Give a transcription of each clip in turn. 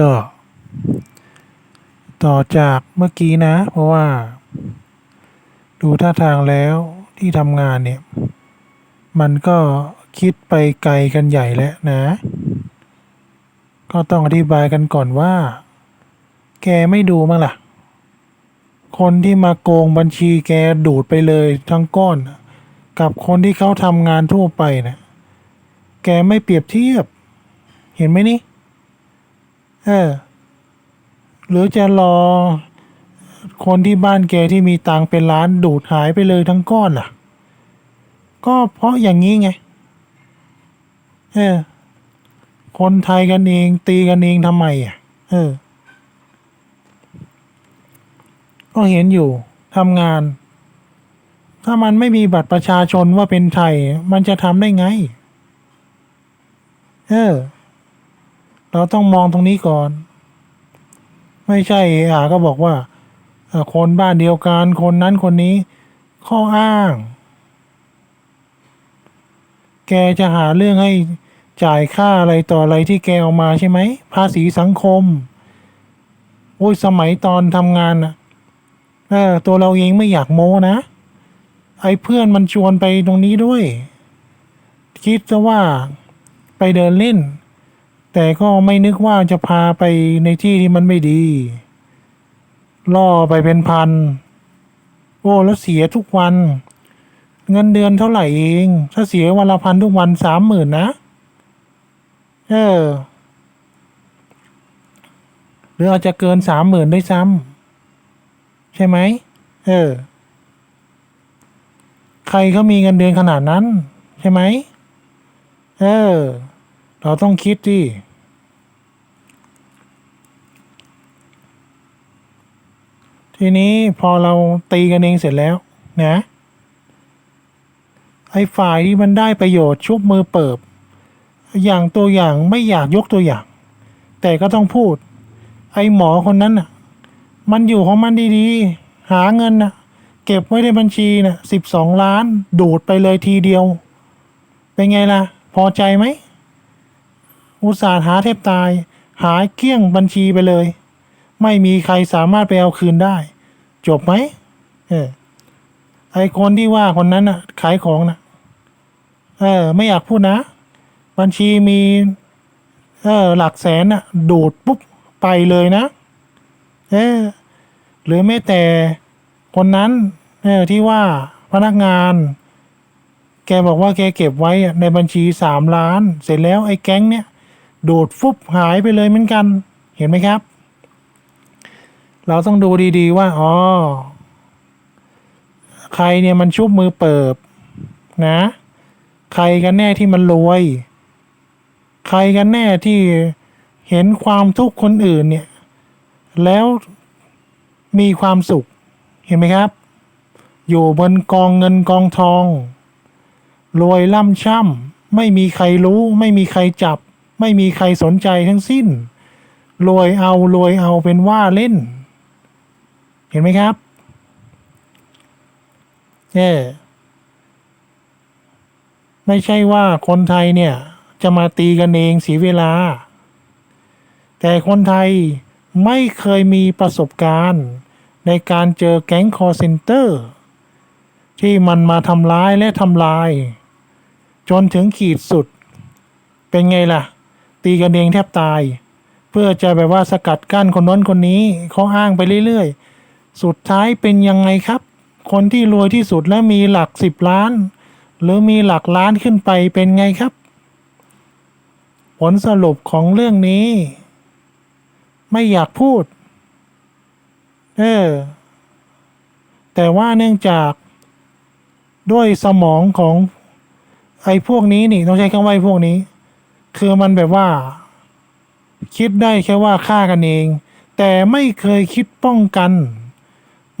ก็ ต่อจากเมื่อกี้นะ เพราะว่า ดูท่าทางแล้วที่ทำงานเนี่ย มันก็คิดไปไกลกันใหญ่แล้วนะ ก็ต้องอธิบายกันก่อนว่า แกไม่ดูมั้งล่ะ คนที่มาโกงบัญชีแกดูดไปเลยทั้งก้อน กับคนที่เขาทำงานทั่วไปนะแกไม่เปรียบเทียบ เห็นไหมนี่ ออ หรือจะรอคนที่บ้านแกที่มีตังเป็นล้านดูดหายไปเลยทั้งก้อนล่ะ ก็เพราะอย่างนี้ไง เออ คนไทยกันเองตีกันเองทำไมอะ เออ ก็เห็นอยู่ทำงาน ถ้ามันไม่มีบัตรประชาชนว่าเป็นไทย มันจะทำได้ไง เออ เราต้องมองตรงนี้ก่อน ไม่ใช่อาก็บอกว่าคนบ้านเดียวกัน คนนั้นคนนี้ ข้ออ้าง แกจะหาเรื่องให้จ่ายค่าอะไรต่ออะไรที่แกเอามาใช่ไหม ภาษีสังคม โอ้ยสมัยตอนทำงานน่ะเออตัวเราเองไม่อยากโม้นะ ไอ้เพื่อนมันชวนไปตรงนี้ด้วย คิดซะว่าไปเดินเล่น แต่ก็ไม่นึกว่าจะพาไปในที่ที่มันไม่ดี ล่อไปเป็นพัน โอ้แล้วเสียทุกวัน เงินเดือนเท่าไหร่เอง ถ้าเสียวันละพันทุกวันสามหมื่นนะ เออ หรืออาจจะเกินสามหมื่นด้วยซ้ำใช่ไหม เออ ใครเขามีเงินเดือนขนาดนั้น ใช่ไหม เออ เราต้องคิดดิทีนี้พอเราตีกันเองเสร็จแล้วนะไอ้ฝ่ายที่มันได้ประโยชน์ชุบมือเปิบ อย่างตัวอย่างไม่อยากยกตัวอย่าง แต่ก็ต้องพูด ไอ้หมอคนนั้นน่ะ มันอยู่ของมันดีๆ หาเงินน่ะเก็บไว้ในบัญชีน่ะสิบสองล้าน ดูดไปเลยทีเดียว เป็นไงล่ะ พอใจไหม อุตส่าห์หาแทบตาย หายเกลี้ยงบัญชีไปเลย ไม่มีใครสามารถไปเอาคืนได้ จบไหมเออไอคนที่ว่าคนนั้นน่ะ ขายของนะเออ ไม่อยากพูดนะ บัญชีมี เออ หลักแสนน่ะ ดูดปุ๊บไปเลยนะ เออ หรือแม้แต่คนนั้นเออที่ว่าพนักงาน แกบอกว่าแกเก็บไว้อะในบัญชีสามล้าน เสร็จแล้วไอ้แก๊งเนี่ย ดูดฟุบหายไปเลยเหมือนกัน เห็นไหมครับ เราต้องดูดีๆว่าอ๋อใครเนี่ยมันชุบมือเปิบนะ ใครกันแน่ที่มันรวย ใครกันแน่ที่เห็นความทุกข์คนอื่นเนี่ย แล้วมีความสุข เห็นไหมครับ อยู่บนกองเงินกองทอง รวยล่ำช่ำไม่มีใครรู้ ไม่มีใครจับ ไม่มีใครสนใจทั้งสิ้นรวยเอารวยเอาเป็นว่าเล่น เห็นไหมครับเนี่ไม่ใช่ว่าคนไทยเนี่ยจะมาตีกันเองเสียเวลา แต่คนไทยไม่เคยมีประสบการณ์ ในการเจอแก๊งคอร์เซนเตอร์ ที่มันมาทำร้ายและทำลาย จนถึงขีดสุด เป็นไงล่ะ ตีกันเองแทบตาย เพื่อจะแบบว่าสกัดกั้นคนน้นคนนี้เขาอ้างไปเรื่อยๆ สุดท้ายเป็นยังไงครับ คนที่รวยที่สุดและมีหลักสิบล้าน หรือมีหลักล้านขึ้นไปเป็นไงครับ ผลสรุปของเรื่องนี้ ไม่อยากพูด เออ แต่ว่าเนื่องจากด้วยสมองของไอ้พวกนี้นี่ต้องใช้คำว่าไอ้พวกนี้ คือมันแบบว่า คิดได้แค่ว่าฆ่ากันเอง แต่ไม่เคยคิดป้องกัน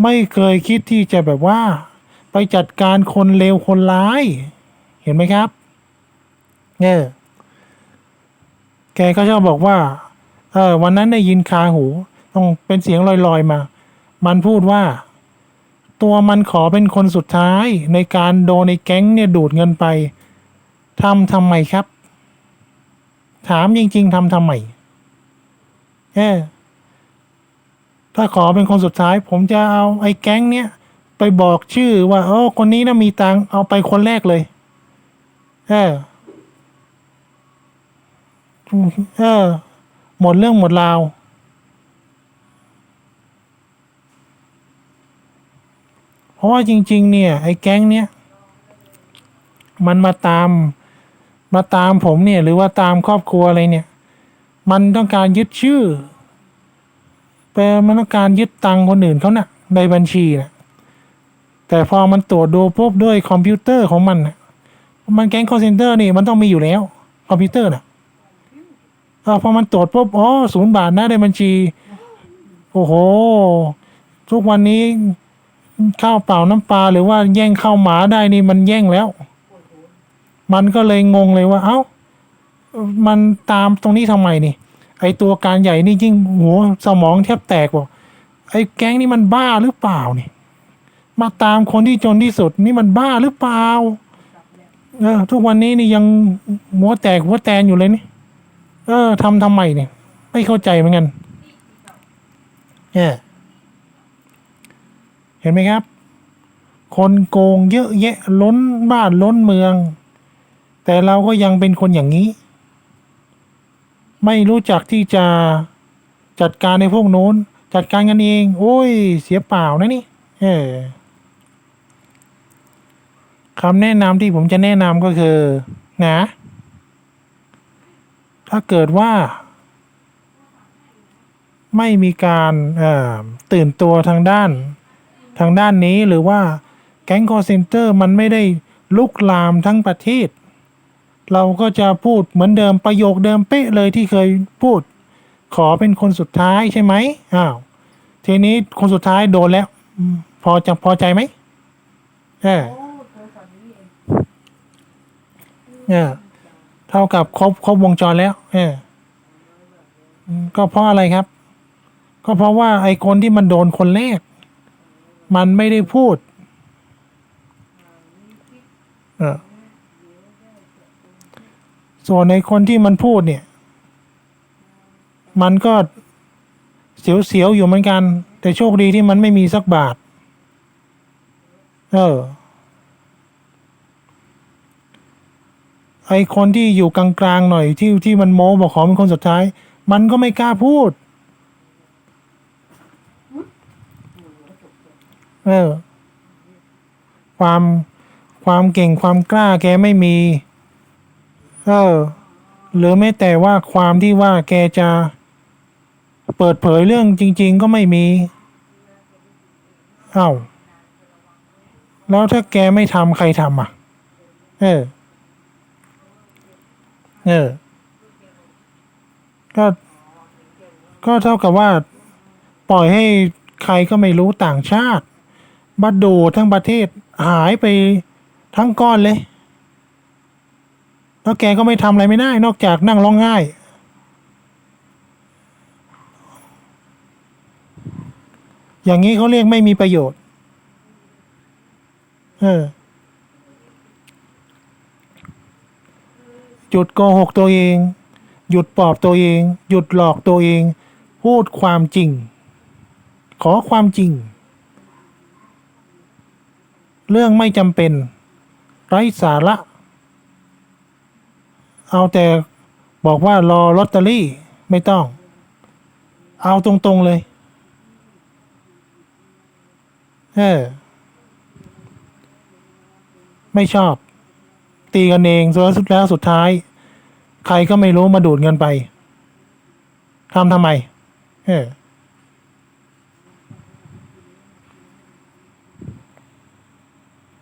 ไม่เคยคิดที่จะแบบว่า ไปจัดการคนเลวคนร้าย เห็นไหมครับเนี่ยแกก็ชอบบอกว่า เออ วันนั้นได้ยินคาหู ต้องเป็นเสียงลอยๆมา มันพูดว่า ตัวมันขอเป็นคนสุดท้ายในการโดนในแก๊งเนี่ยดูดเงินไปทำทำไมครับ ถามจริง ๆทำทำไมเออถ้าขอเป็นคนสุดท้าย ผมจะเอาไอ้แก๊งเนี้ยไปบอกชื่อว่าโอ้คนนี้นะมีตังเอาไปคนแรกเลย เออเออ หมดเรื่องหมดราวเพราะว่าจริง ๆ เนี่ย ไอ้แก๊งเนี้ยมันมาตาม มาตามผมเนี่ยหรือว่าตามครอบครัวอะไรเนี่ย มันต้องการยึดชื่อแปลมันต้องการยึดตังคนอื่นเขานะ่ะ ในบัญชีนะแต่พอมันตรวจดูปุ๊บด้วยคอมพิวเตอร์ของมันนะมันแก๊งคอร์เซนเตอร์นี่มันต้องมีอยู่แล้ว คอมพิวเตอร์น่ะพอมันตรวจปุ๊บอ๋อศูนย์บาทนะในบัญชี โอ้โห ทุกวันนี้ข้าวเปล่าน้ำปลาหรือว่าแย่งข้าวหมาได้นี่มันแย่งแล้ว มันก็เลยงงเลยว่า เอ้า มันตามตรงนี้ทำไมนี่ ไอตัวการใหญ่นี่ยิ่งหัวสมองแทบแตกบอกไอแก๊งนี่มันบ้าหรือเปล่านี่ มาตามคนที่จนที่สุดนี่มันบ้าหรือเปล่าเออทุกวันนี้นี่ยังหัวแตกหัวแตนอยู่เลยนี่ เออทำทำไมเนี่ย ไม่เข้าใจเหมือนกันเนี่ยเห็นไหมครับ คนโกงเยอะแยะล้นบ้านล้นเมือง แต่เราก็ยังเป็นคนอย่างนี้ ไม่รู้จักที่จะจัดการในพวกโน้น จัดการกันเอง โอ้ย เสียเปล่านะนี่ เออคำแนะนำที่ผมจะแนะนำก็คือ นะ ถ้าเกิดว่า ไม่มีการตื่นตัวทางด้าน ทางด้านนี้หรือว่าแก๊งคอร์เซนเตอร์มันไม่ได้ลุกลามทั้งประเทศ เราก็จะพูดเหมือนเดิมประโยคเดิมเป๊ะเลยที่เคยพูด ขอเป็นคนสุดท้ายใช่ไหมอ้าวทีนี้คนสุดท้ายโดนแล้ว พอจะพอใจไหมเออเออเท่ากับครบครบวงจรแล้ว เออก็เพราะอะไรครับ ก็เพราะว่าไอ้คนที่มันโดนคนแรก มันไม่ได้พูด เออ ส่วนในคนที่มันพูดเนี่ย มันก็เสียวๆอยู่เหมือนกัน แต่โชคดีที่มันไม่มีสักบาท เออ ไอคนที่อยู่กลางๆหน่อยที่ที่มันโม้บอกขอเป็นคนสุดท้าย มันก็ไม่กล้าพูด เออ ความความเก่งความกล้าแกไม่มี เออ หรือแม้แต่ว่าความที่ว่าแกจะ เปิดเผยเรื่องจริง ๆ ก็ไม่มี เอ้า แล้วถ้าแกไม่ทำใครทำอะ เออ เออ ก็ก็เท่ากับว่า ปล่อยให้ใครก็ไม่รู้ต่างชาติ บัดดูทั้งประเทศหายไปทั้งก้อนเลย แล้วแกก็ไม่ทำอะไรไม่ได้ นอกจากนั่งร้องไห้อย่างนี้เขาเรียกไม่มีประโยชน์ เออ หยุดโกหกตัวเอง หยุดปลอบตัวเอง หยุดหลอกตัวเอง พูดความจริง ขอความจริง เรื่องไม่จำเป็น ไร้สาระ เอาแต่บอกว่ารอลอตเตอรี่ไม่ต้อง เอาตรงๆเลย เออ ไม่ชอบ ตีกันเองสุดแล้วสุดท้าย ใครก็ไม่รู้มาดูดเงินไปทำทำไม เออ